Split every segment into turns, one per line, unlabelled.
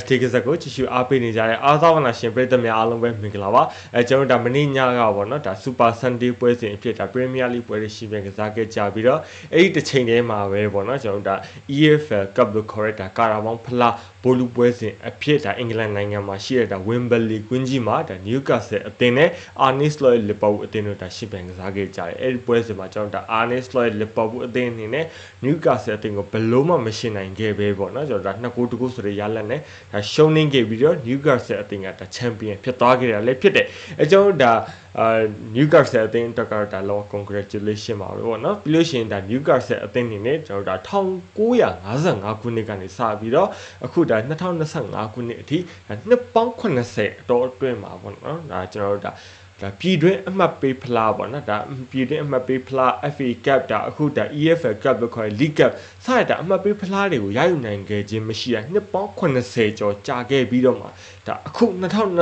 ST ကစားကိုကြည့်ရှုအားပေးနေကြတဲ့အားသာဝနာရှင်ပရိသတ်များအားလုံးပဲမင်္ဂလာပါအဲကျွန်တော်တို့ဒါမနေ့ညကပေါ့နော်ဒါ Super Sunday ပွဲစဉ်အဖြစ်ဒါ Premier League ပွဲတွေရှိပြန်ကစားခဲ့ကြပြီးတော့အဲ့ဒီတစ်ချိန်တည်းမှာပဲပေါ့နော်ကျွန်တော်တို့ဒါ EFL Cup လို့ခေါ်ရတာကာရာဘောင်းဖလားဘိုလူပွဲစဉ်အဖြစ်ဒါအင်္ဂလန်နိုင်ငံမှာရှိတဲ့ဒါ Wembley ကွင်းကြီးမှာဒါ Newcastle အသင်းနဲ့ Arne Slot Liverpool အသင်းတို့ဒါရှိပြန်ကစားခဲ့ကြတယ်အဲ့ဒီပွဲစဉ်မှာကျွန်တော်တို့ဒါ Arne Slot Liverpool အသင်းအနေနဲ့ Newcastle အသင်းကိုဘယ်လို့မှမရှင်းနိုင်ခဲ့ပဲပေါ့နော်ကျွန်တော်ဒါနှစ်ကိုတကူဆိုတဲ့ရလက်နဲ့ဒါရှုံးနေခဲ့ပြီးတော့ Newcastle အသင်းကဒါချန်ပီယံဖြစ်သွားခဲ့တာလည်းဖြစ်တယ်အဲကျွန်တော်တို့ဒါအာ Newcastle အသင်းတက်ကတော့ဒါလော congratulation ပါပဲပေါ့နော်ပြီးလို့ရှိရင်ဒါ Newcastle အသင်းနေနဲ့ကျွန်တော်တို့ဒါ1955ခုနှစ်ကနေစပြီးတော့အခုဒါ2025ခုနှစ်အထိဒါနှစ်ပေါင်း80အတော်အတွင်းမှာပေါ့နော်ဒါကျွန်တော်တို့ဒါ ဒါပြည်တွင်းအမှတ်ပေးဖလားပေါ့နော်ဒါပြည်တွင်းအမှတ်ပေးဖလား FA Cup ဒါအခုဒါ EFL Cup လို့ခေါ်တဲ့ League Cup စရတဲ့အမှတ်ပေးဖလားတွေကိုရယူနိုင်ခဲ့ခြင်းမရှိတာနှစ်ပေါင်း80ကျော်ကြာခဲ့ပြီးတော့မှဒါအခု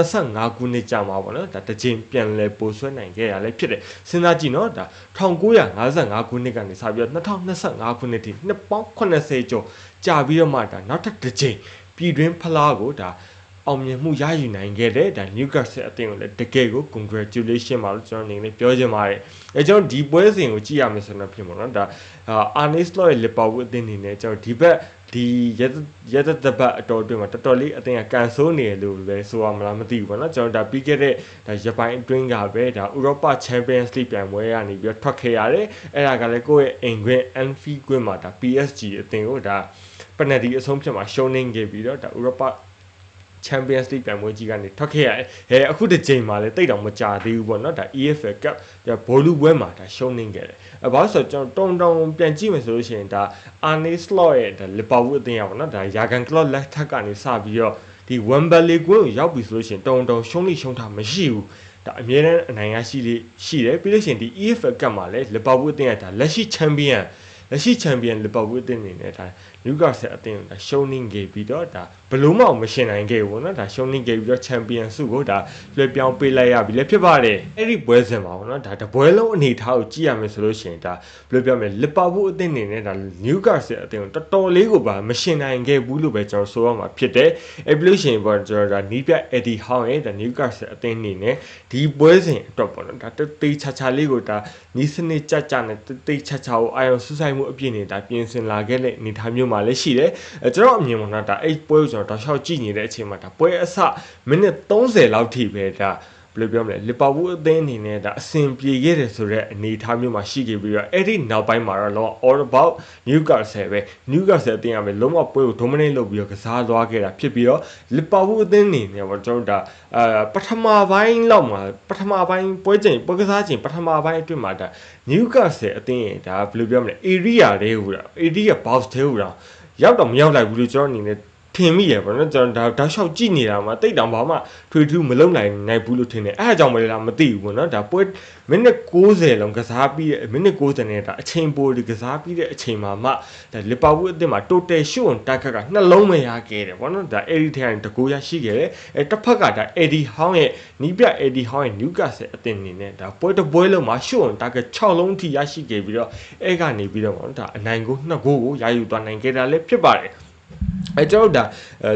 2025ခုနှစ်ကြာမှာပေါ့နော်ဒါတစ်ချိန်ပြန်လဲပိုဆွဲနိုင်ခဲ့ရလဲဖြစ်တယ်စဉ်းစားကြည့်နော်ဒါ1955ခုနှစ်ကနေစပြီးတော့2025ခုနှစ်ထိနှစ်ပေါင်း80ကျော်ကြာပြီးတော့မှဒါနောက်ထပ်တစ်ချိန်ပြည်တွင်းဖလားကိုဒါ အောင်မြင်မှုရယူနိုင်ခဲ့တဲ့ဒါ Newcastle အသင်းကိုလည်းတကယ်ကို congratulation ပါလို့ကျွန်တော်အနေနဲ့ပြောချင်ပါတယ်။အဲကျွန်တော်ဒီပွဲစဉ်ကိုကြည့်ရမယ်ဆိုတော့ဖြစ်မှာနော်ဒါ Arne Slot ရဲ့ Liverpool အသင်းအနေနဲ့ကျွန်တော်ဒီဘက်ဒီရက်ရက်တပတ်အတော်အတွင်းမှာတော်တော်လေးအသင်းကကန်ဆိုးနေတယ်လို့ပဲဆိုရမလားမသိဘူးပေါ့နော်ကျွန်တော်ဒါပြီးခဲ့တဲ့ဒါရပိုင်းအတွင်းကပဲဒါဥရောပချန်ပီယံစ်လိပြိုင်ပွဲကနေပြီးတော့ထွက်ခဲ့ရတယ်အဲ့ဒါကလည်းကိုယ့်ရဲ့အိမ်ခွင်း Anfield ကွင်းမှာဒါ PSG အသင်းကိုဒါပနတီအဆုံးဖြတ်မှာရှုံးနေခဲ့ပြီးတော့ဒါဥရောပ Champions League ပြိုင်ပွဲကြီးကနေထွက်ခဲ့ရတယ်။ဟဲအခုတစ်ချိန်မှာလည်းတိတ်တောင်မကြသေးဘူးပေါ့နော်။ဒါ EFL Cup ဒါဘောလူပွဲမှာဒါရှုံးနေခဲ့တယ်။အဲဘာလို့ဆိုတော့ကျွန်တော်တုံတုံပြန်ကြည့်မယ်ဆိုလို့ရှိရင်ဒါ Arne Slot ရဲ့ဒါ Liverpool အသင်းရပါတော့။ဒါ Jurgen Klopp လက်ထက်ကနေစပြီးတော့ဒီ Wembley ကွင်းကိုရောက်ပြီဆိုလို့ရှိရင်တုံတုံရှုံးလိရှုံးတာမရှိဘူး။ဒါအမြဲတမ်းအနိုင်ရရှိလေးရှိတယ်ပြီးလို့ရှိရင်ဒီ EFL Cup မှာလည်း Liverpool အသင်းကဒါလက်ရှိ Champion လက်ရှိချန်ပီယံလီဗာပူးအသင်းအနေနဲ့ဒါနျူကာဆယ်အသင်းဒါရှုံးနေခဲ့ပြီးတော့ဒါဘလို့မှမရှင်နိုင်ခဲ့ဘူးเนาะဒါရှုံးနေခဲ့ပြီးတော့ချန်ပီယံဆုကိုဒါလွှဲပြောင်းပေးလိုက်ရပြီလည်းဖြစ်ပါတယ်အဲ့ဒီပွဲစဉ်မှာပေါ့နော်ဒါတပွဲလုံးအနေထားကိုကြည့်ရမယ်ဆိုလို့ရှိရင်ဒါဘယ်လိုပြောမလဲလီဗာပူးအသင်းအနေနဲ့ဒါနျူကာဆယ်အသင်းကိုတော်တော်လေးကိုပါမရှင်နိုင်ခဲ့ဘူးလို့ပဲကျွန်တော်ဆိုရမှာဖြစ်တယ်အဲ့ပြီးလို့ရှိရင်ပေါ့ကျွန်တော်ဒါနီးပြအက်ဒီဟောင်းရဲ့ဒါနျူကာဆယ်အသင်းအနေနဲ့ဒီပွဲစဉ်အတွက်ပေါ့နော်ဒါတေးချာချာလေးကိုဒါနီးစနစ်ကြကြနဲ့တေးချာချာကိုအာရုံစူးစိုက် မှုအပြည့်နဲ့ဒါပြင်ဆင်လာခဲ့တဲ့အနေအထားမျိုးမှာလည်းရှိတယ်အဲကျွန်တော်အမြင်မှာတော့ဒါအဲ့ပွဲကိုကျွန်တော်တောက်လျှောက်ကြည့်နေတဲ့အချိန်မှာဒါပွဲအစမိနစ်30လောက်ထိပဲဒါ ဘယ်လိုပြောမလဲလီဗာပူးအသင်းအနေနဲ့ဒါအဆင်ပြေခဲ့တယ်ဆိုတော့အနေအထားမျိုးမှာရှိခဲ့ပြီးတော့အဲ့ဒီနောက်ပိုင်းမှာတော့ all about Newcastle ပဲ Newcastle အသင်းကပဲလုံးဝပွဲကို dominate လုပ်ပြီးတော့ကစားသွားခဲ့တာဖြစ်ပြီးတော့လီဗာပူးအသင်းအနေနဲ့ပေါ့ကျွန်တော်ဒါအာပထမပိုင်းလောက်မှာပထမပိုင်းပွဲချိန်ပွဲကစားချိန်ပထမပိုင်းအတွင်းမှာဒါ Newcastle အသင်းရဲ့ဒါဘယ်လိုပြောမလဲ area တွေဟူတာ area box တွေဟူတာရောက်တော့မရောက်လိုက်ဘူးလို့ကျွန်တော်အနေနဲ့ ထင်မိရပါတော့ကျွန်တော်ဒါတောက်လျှောက်ကြည့်နေတာမှာတိတ်တောင်ဘာမှထွေထူးမလုံနိုင်နိုင်ဘူးလို့ထင်တယ်အဲအကြောင်းမလဲလားမသိဘူးပေါ့နော်ဒါပွဲမိနစ်60လုံးကစားပြီးတဲ့မိနစ်60နဲ့ဒါအချိန်ပိုဒီကစားပြီးတဲ့အချိန်မှာမှဒါလီဗာပူးအသင်းမှာ total shot on target ကနှလုံးမရခဲ့တယ်ပေါ့နော်ဒါ Eddie ထိုင်တကူရရှိခဲ့တယ်အဲတစ်ဖက်ကဒါ Eddie Howe ရဲ့နီးပြ Eddie Howe ရဲ့ Newcastle အသင်းအနေနဲ့ဒါပွဲတစ်ပွဲလုံးမှာ shot on target 6လုံးထိရရှိခဲ့ပြီးတော့အဲကနေပြီးတော့ပေါ့နော်ဒါအနိုင်ကို2ဂိုးကိုရယူသွားနိုင်ခဲ့တာလည်းဖြစ်ပါတယ် အဲကျွန်တော်ဒါ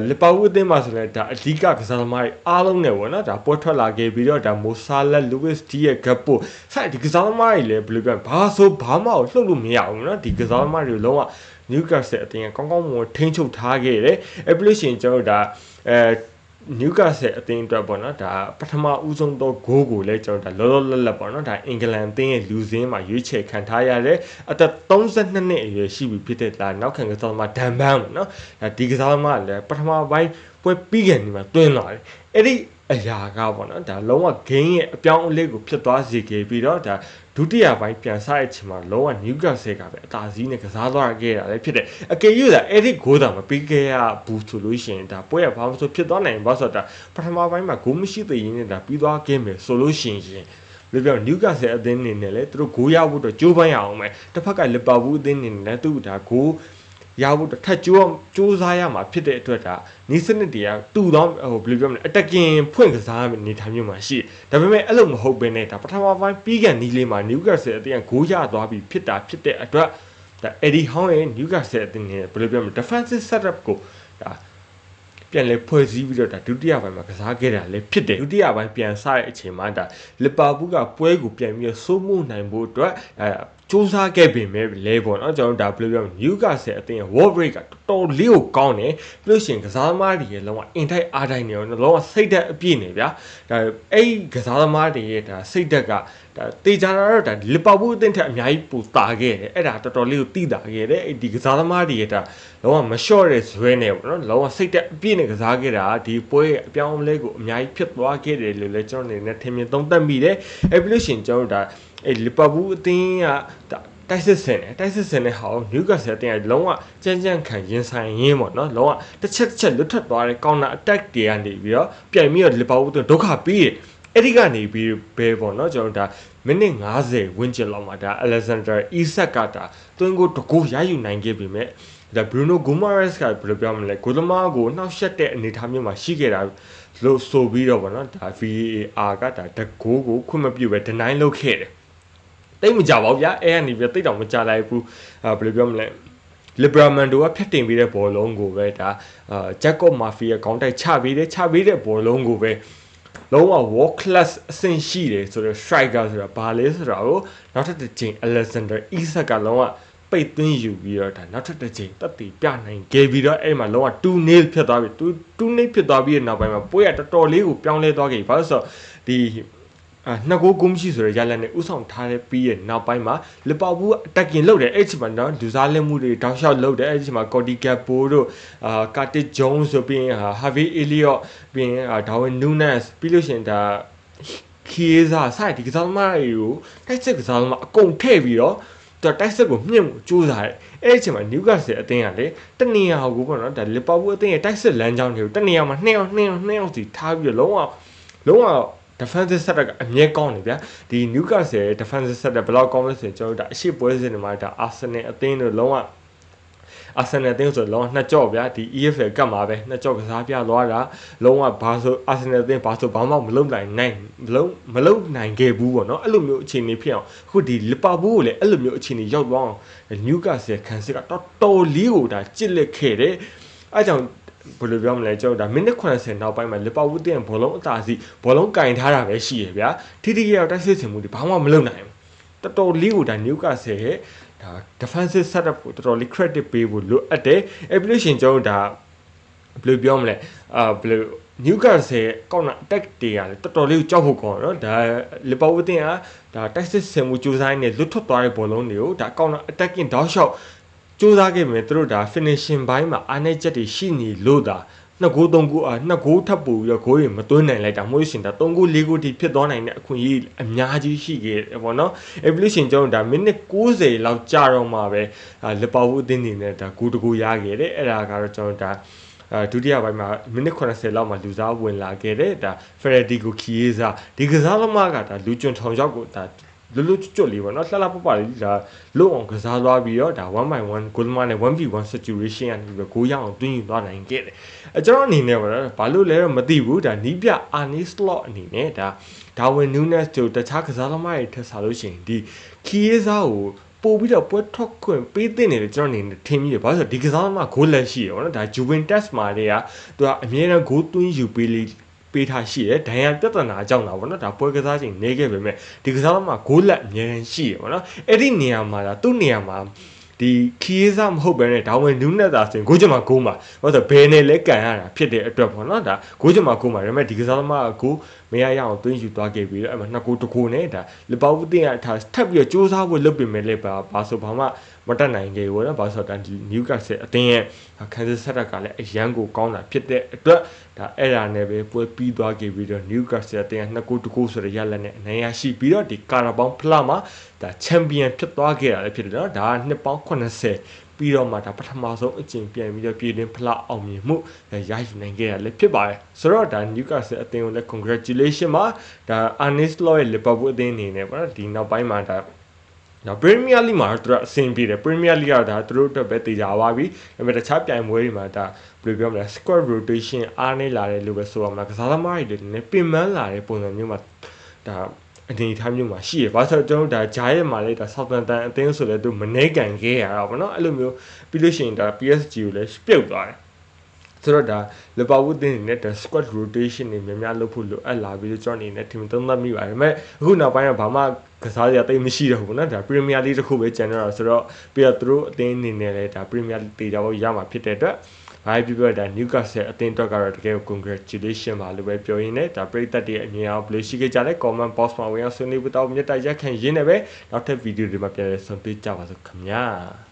လီပါဝူးအသင်းမှာဆိုလည်းဒါအဓိကကစားသမားတွေအားလုံးနဲ့ပေါ့နော်ဒါပွဲထွက်လာခဲ့ပြီးတော့ဒါမိုဆာလက်လူးစ်ဒီရဲ့ဂပ်ပိုဆိုင်ဒီကစားသမားတွေလည်းဘယ်လိုပြောဘာဆိုဘာမှလှုပ်လို့မရဘူးနော်ဒီကစားသမားတွေလုံးဝ Newcastle အသင်းကကောင်းကောင်းမွန်ထိန်းချုပ်ထားခဲ့တယ်အဲပြီးလို့ရှိရင်ကျွန်တော်ဒါအဲ နျူကာဆယ်အသင်းအတွက်ပေါ့နော်ဒါပထမဦးဆုံးသောဂိုးကိုလည်းကျွန်တော်ဒါလောလောလတ်လတ်ပေါ့နော်ဒါအင်္ဂလန်အသင်းရဲ့လူစင်းမှာရွေးချယ်ခံထားရတဲ့အသက်32နှစ်အရွယ်ရှိပြီဖြစ်တဲ့ဒါနောက်ခံကစားသမားဒန်ဘန်ပေါ့နော်ဒါဒီကစားသမားကလည်းပထမပိုင်းပွဲပြီးကန်ဒီမှာတွင်းလာတယ်အဲ့ဒီအရာကပေါ့နော်ဒါလုံးဝ gain ရဲ့အပြောင်းအလဲကိုဖြစ်သွားစေခဲ့ပြီးတော့ဒါဒုတိယပိုင်းပြန်ဆတဲ့အချိန်မှာလုံးဝ Newcastle ကပဲအသာစီးနဲ့ကစားသွားခဲ့တာလည်းဖြစ်တယ်အကယ်၍သာအဲ့ဒီဂိုးတာမပြီးခဲ့ရဘူးဆိုလို့ရှိရင်ဒါပွဲရဘာလို့ဆိုဖြစ်သွားနိုင်ဘာဆိုတော့ပထမပိုင်းမှာဂိုးမရှိသေးရင်ဒါပြီးသွားခဲ့မယ်ဆိုလို့ရှိရင်လို့ပြောနျူကာဆယ်အသင်းအနေနဲ့လည်းသူတို့ဂိုးရဖို့တော့ကြိုးပမ်းရအောင်မယ်တစ်ဖက်ကလီဗာပူးအသင်းအနေနဲ့လည်းသူ့ဒါဂိုး ရဖို့ထက်ကြိုးကြိုးစားရမှာဖြစ်တဲ့အတွက်ဒါနီးစနစ်တွေကတူတော့ဟိုဘယ်လိုပြောမလဲအတက်ကင်ဖွင့်ကစားနေထိုင်မျိုးမှာရှိဒါပေမဲ့အဲ့လိုမဟုတ်ဘဲနဲ့ဒါပထမပိုင်းပြီးကန်နီးလေးမှာနျူကာဆယ်အသင်းကဂိုးရသွားပြီးဖြစ်တာဖြစ်တဲ့အတွက်ဒါအက်ဒီဟောင်းရဲ့နျူကာဆယ်အသင်းရဲ့ဘယ်လိုပြောမလဲ defensive setup ကိုဒါပြန်လဲဖွဲ့စည်းပြီးတော့ဒါဒုတိယပိုင်းမှာကစားခဲ့တာလည်းဖြစ်တယ်ဒုတိယပိုင်းပြန်စတဲ့အချိန်မှာဒါလီဗာပူးကပွဲကိုပြန်ပြီးစိုးမိုးနိုင်ဖို့အတွက်အဲ စူးစမ်းခဲ့ပေမဲ့လဲပေါ့နော်ကျွန်တော်တို့ဒါဘယ်လိုပြောမလဲနယူကာဆယ်အသင်းရဲ့ wall break ကတော်တော်လေးကိုကောင်းတယ်ပြီးလို့ရှိရင်ကစားသမားတွေရဲ့လုံးဝအင်ထိုက်အားတိုင်းနေရောလုံးဝစိတ်ဓာတ်အပြည့်နေဗျာဒါအဲ့ကစားသမားတွေရဲ့ဒါစိတ်ဓာတ်က ဒါတေချာတော့ဒါလီဗာပူးအသင်းထက်အများကြီးပိုတာခဲ့တယ်အဲ့ဒါတော်တော်လေးကိုတိတာခဲ့တယ်အဲ့ဒီကစားသမားတွေရဲ့ဒါလုံးဝမလျှော့တဲ့ဇွဲနဲ့ပေါ့နော်လုံးဝစိတ်ဓာတ်အပြည့်နဲ့ကစားခဲ့တာဒီပွဲရဲ့အပြောင်းအလဲကိုအများကြီးဖြစ်သွားခဲ့တယ်လို့လည်းကျွန်တော်အနေနဲ့ထင်မြင်သုံးသပ်မိတယ်အဲ့ပြီးလို့ရှိရင်ကျွန်တော်တို့ဒါအဲ့လီဗာပူးအသင်းကဒါတိုက်စစ်ဆင်တယ်တိုက်စစ်ဆင်တဲ့ဟာကိုနျူကာဆယ်တင်ကလုံးဝကြမ်းကြမ်းခံရင်ဆိုင်ရင်းပေါ့နော်လုံးဝတစ်ချက်တစ်ချက်လွတ်ထွက်သွားတဲ့ကောင်နာအတက်တွေကနေပြီးတော့ပြန်ပြီးတော့လီဗာပူးဒုက္ခပေးတယ် အဲ့ဒီကနေပြီးဘဲပေါ့နော်ကျွန်တော်ဒါမိနစ်90ဝန်းကျင်လောက်မှာဒါအလက်ဇန်ဒါအီဆက်ကတာတွင်းကိုတကူရယူနိုင်ခဲ့ပြီမဲ့ဒါဘရူနိုဂိုမာရက်စ်ကဘယ်လိုပြောမလဲဂိုသမားကိုနှောက်ယှက်တဲ့အနေအထားမျိုးမှာရှိခဲ့တာလို့ဆိုပြီးတော့ဗောနော်ဒါ VAR ကဒါတကိုးကိုခွင့်မပြုပဲ deny လုပ်ခဲ့တယ်တိတ်မကြပါဘူးဗျာအဲကနေပြီးတိတ်တော့မကြလိုက်ဘူးအာဘယ်လိုပြောမလဲလီဘရာမန်ဒိုကဖျက်တင်ပြီးတဲ့ဘောလုံးကိုပဲဒါအာဂျက်ကော့မာဖီရဲ့ခေါင်းတိုက်ချပြီးတဲ့ချပြီးတဲ့ဘောလုံးကိုပဲ လုံးဝ world class အဆင့်ရှိတယ်ဆိုတော့ striker ဆိုတာဘာလဲဆိုတာကိုနောက်ထပ်တစ်ချိန် Alexander Isak ကလုံးဝပိတ်သွင်းယူပြီးတော့ဒါနောက်ထပ်တစ်ချိန်တက်တည်ပြနိုင်ခဲ့ပြီးတော့အဲ့မှာလုံးဝ2 nil ဖြစ်သွားပြီ2 2 nil ဖြစ်သွားပြီးတဲ့နောက်ပိုင်းမှာပွဲကတော်တော်လေးကိုပြောင်းလဲသွားခဲ့ပြီဘာလို့ဆိုတော့ဒီအာ နှစ်ကိုကုန်းရှိဆိုတဲ့ရလန်နဲ့ဥဆောင်ထားတဲ့ပြီးရဲ့နောက်ပိုင်းမှာလီဗာပူးအတက်ကင်လုပ်တယ်အဲ့ချိန်မှာနော်ဒူဇာလက်မှုတွေတောက်လျှောက်လုပ်တယ်အဲ့ချိန်မှာကော်တီကပ်ပိုတို့အာကာတစ်ဂျုံးဆိုပြီးရင်ဟာဗီအီလီယော့ပြီးရင်ဒါဝင်နူးနက်စ်ပြီးလို့ရှိရင်ဒါခီယေဇာစတဲ့ဒီကစားသမားတွေကိုတိုက်စစ်ကစားသမားအကုန်ထည့်ပြီးတော့တော့တိုက်စစ်ကိုမြင့်မှုစူးစမ်းတယ်အဲ့ဒီအချိန်မှာနျူကာဆယ်အသင်းကလေတနေရာကိုပေါ့နော်ဒါလီဗာပူးအသင်းရဲ့တိုက်စစ်လမ်းကြောင်းတွေကိုတနေရာမှာနှစ်ယောက်နှစ်ယောက်နှစ်ယောက်စီထားပြီးတော့လုံးဝလုံးဝ defensive setup ကအမြဲကောင်းနေဗျာဒီ Newcastle ရဲ့ defensive setup ဘယ်လောက်ကောင်းလဲဆိုရင်ကျွန်တော်တို့ဒါအရှိပွဲစဉ်တွေမှာဒါ Arsenal အသင်းတို့လုံးဝ Arsenal အသင်းဆိုလုံးဝနှစ်ကြော့ဗျာဒီ EFL ကတ်မှာပဲနှစ်ကြော့ကစားပြသွားတာလုံးဝဘာဆို Arsenal အသင်းဘာဆိုဘာမှမလုပ်နိုင်နိုင်မလုပ်မလုပ်နိုင်ခဲ့ဘူးပေါ့နော်အဲ့လိုမျိုးအခြေအနေဖြစ်အောင်ခုဒီ Liverpool ကိုလည်းအဲ့လိုမျိုးအခြေအနေရောက်သွားအောင် Newcastle ခံစစ်ကတော်တော်လေးကိုဒါကြစ်လက်ခဲ့တယ်အဲကြောင့် ဘယ်လိုပြောမလဲကျွန်တော်ဒါမိနစ်80နောက်ပိုင်းမှာလီဗာပူးတင်ဘောလုံးအသာစီဘောလုံးကင်ထားတာပဲရှိရဗျာထိထိရောက်တိုက်စစ်ဆင်မှုတွေဘာမှမလုပ်နိုင်ဘူးတော်တော်လေးကိုဒါနျူကာဆယ်ရဲ့ဒါ defensive setup ကိုတော်တော်လေး credit ပေးဖို့လိုအပ်တယ် evolution ကျွန်တော်ဒါဘယ်လိုပြောမလဲအာဘယ်လိုနျူကာဆယ်ကောက်နာ attack တွေကလည်းတော်တော်လေးကိုကြောက်ဖို့ကောင်းတော့ဒါလီဗာပူးတင်ကဒါတိုက်စစ်ဆင်မှုကြိုးစားနေလွတ်ထွက်သွားတဲ့ဘောလုံးတွေကိုဒါကောက်နာ attacking တောက်လျှောက် စူးစမ်းခဲ့မယ်သူတို့ဒါ finishing ဘိုင်းမှာအားနည်းချက်တွေရှိနေလို့ဒါနှစ်ဂိုးသုံးဂိုးအာနှစ်ဂိုးထပ်ပို့ပြီးတော့ဂိုးတွေမသွင်းနိုင်လိုက်တာမဟုတ်ရှင်ဒါသုံးဂိုးလေးဂိုးထိဖြစ်သွားနိုင်တဲ့အခွင့်အရေးအများကြီးရှိခဲ့တယ်ပေါ့နော် evolution ကျွန်တော်ဒါမိနစ်60လောက်ကြာတော့မှပဲလီဗာပူးအသင်းနေနဲ့ဒါဂိုးတကူရခဲ့တယ်အဲ့ဒါကတော့ကျွန်တော်ဒါအဲဒုတိယပိုင်းမှာမိနစ်80လောက်မှာလူစားဝင်လာခဲ့တယ်ဒါဖရဒီကိုခီယေဇာဒီကစားသမားကဒါလူကျွန်းထောင်ရောက်ကိုဒါ လွတ်လွတ်ကျွတ်လေးပေါ့နော်လှလှပပလေးဒါလုံအောင်ကစားသွားပြီးတော့ဒါ1 by 1 goal မနဲ့ 1v1 situation ကနေပြီးတော့ဂိုးရအောင်တွင်းယူသွားနိုင်ခဲ့တယ်အဲကျွန်တော်အနေနဲ့ပေါ့နော်ဘာလို့လဲတော့မသိဘူးဒါနီးပြအာနီစလော့အနေနဲ့ဒါဒါဝင်နူးနက်တို့တခြားကစားသမားတွေထက်စားလို့ရှိရင်ဒီခီယေဇာကိုပို့ပြီးတော့ပွဲထွက်ခွင့်ပေးတဲ့နေတယ်ကျွန်တော်အနေနဲ့ထင်မိတယ်ဘာလို့ဆိုဒီကစားသမားဂိုးလက်ရှိရပေါ့နော်ဒါ Juventus မှာတည်းကသူကအမြဲတမ်းဂိုးသွင်းယူပေးလိ ပေးထားရှိတယ်ဒဏ်ရာပြဿနာကြောင့်တာပေါ့နော်ဒါပွဲကစားချိန်နေခဲ့ပေမဲ့ဒီကစားသမားဂိုးလက်အမြဲတမ်းရှိရပေါ့နော်အဲ့ဒီနေရာမှာဒါသူ့နေရာမှာဒီခီးစားမဟုတ်ဘဲနဲ့ဒါဝင်နူးနဲ့သာဆိုရင်ဂိုးချမှာဂိုးမှာဘာလို့ဆိုဘယ်နဲ့လဲကန်ရတာဖြစ်တဲ့အတွက်ပေါ့နော်ဒါဂိုးချမှာဂိုးမှာဒါပေမဲ့ဒီကစားသမားကဂိုးမရရအောင်သွင်းယူသွားခဲ့ပြီးတော့အဲ့မှာနှစ်ဂိုးတစ်ဂိုးနဲ့ဒါလီဗာပူးတင်ကထားထပ်ပြီးတော့စူးစမ်းဖို့လုပ်ပြင်မဲ့လေပါဘာဆိုဘာမှမတက်နိုင်ခဲ့ဘူးနော်ဘာလို့ဆိုတော့နျူကာဆယ်အတင်းရဲ့ကန်ဆယ်ဆက်တက်ကလည်းအရန်ကိုကောင်းတာဖြစ်တဲ့အတွက် ဒါအဲ့ဒါနဲ့ပဲပွဲပြီးသွားခဲ့ပြီးတော့နျူကာဆယ်အတင်းကနှစ်ဂိုးတစ်ဂိုးဆိုတဲ့ရလက်နဲ့အနိုင်ရရှိပြီးတော့ဒီကာရာဘောင်ဖလာမှာဒါချန်ပီယံဖြစ်သွားခဲ့တာလည်းဖြစ်တယ်နော်ဒါကနှစ်ပေါင်း80ပြီးတော့မှဒါပထမဆုံးအကျင့်ပြန်ပြီးတော့ပြည်တွင်းဖလားအောင်မြင်မှုရယူနိုင်ခဲ့ရလည်းဖြစ်ပါတယ်ဆိုတော့ဒါ Newcastle အသင်းကိုလည်း congratulation ပါဒါ Arne Slot ရဲ့ Liverpool အသင်းအနေနဲ့ပေါ့နော်ဒီနောက်ပိုင်းမှာဒါ နော် Premier League မှာတော့သူကအဆင်ပြေတယ် Premier League ကဒါသူတို့အတွက်ပဲတည်ကြပါပြီဒါပေမဲ့တခြားပြိုင်ပွဲတွေမှာဒါဘယ်လိုပြောမလဲ squad rotation အားနေလာတယ်လို့ပဲဆိုရမှာကစားသမားတွေလည်းနည်းပင်ပန်းလာတဲ့ပုံစံမျိုးမှာဒါအနေအထားမျိုးမှာရှိရဘာလို့ကျွန်တော်ဒါဂျာရဲ့မှာလေဒါ Southampton အသင်းဆိုလည်းသူမနေကန်ခဲ့ရတာပေါ့နော်အဲ့လိုမျိုးပြီးလို့ရှိရင်ဒါ PSG ကိုလည်းပြုတ်သွားတယ်ဆိုတော့ဒါလပါဝူတင်နေတဲ့ squad rotation တွေများများလုပ်ဖို့လိုအပ်လာပြီးတော့ကျွန်တော်အနေနဲ့ထင်သုံးသပ်မိပါတယ်ဒါပေမဲ့အခုနောက်ပိုင်းကဘာမှ ကစားစရာတိတ်မရှိတော့ဘူးနော်ဒါပရီးမီးယားလိတစ်ခုပဲကျန်တော့ဆိုတော့ပြီးတော့သူတို့အသင်းအနေနဲ့လည်းဒါပရီးမီးယားလိတေချာဖို့ရမှာဖြစ်တဲ့အတွက်ဘာဖြစ်ပြောတာ Newcastle အသင်းအတွက်ကတော့တကယ် congratulation ပါလို့ပဲပြောရင်းနဲ့ဒါပရိသတ်တွေအမြင်အောင်ဘယ်လိုရှိခဲ့ကြလဲ comment box မှာဝင်အောင်ဆွေးနွေးပတောက်မြတ်တိုက်ရက်ခံရင်းနဲ့ပဲနောက်ထပ် video တွေမှာပြန်လည်ဆုံတွေ့ကြပါစို့ခင်ဗျာ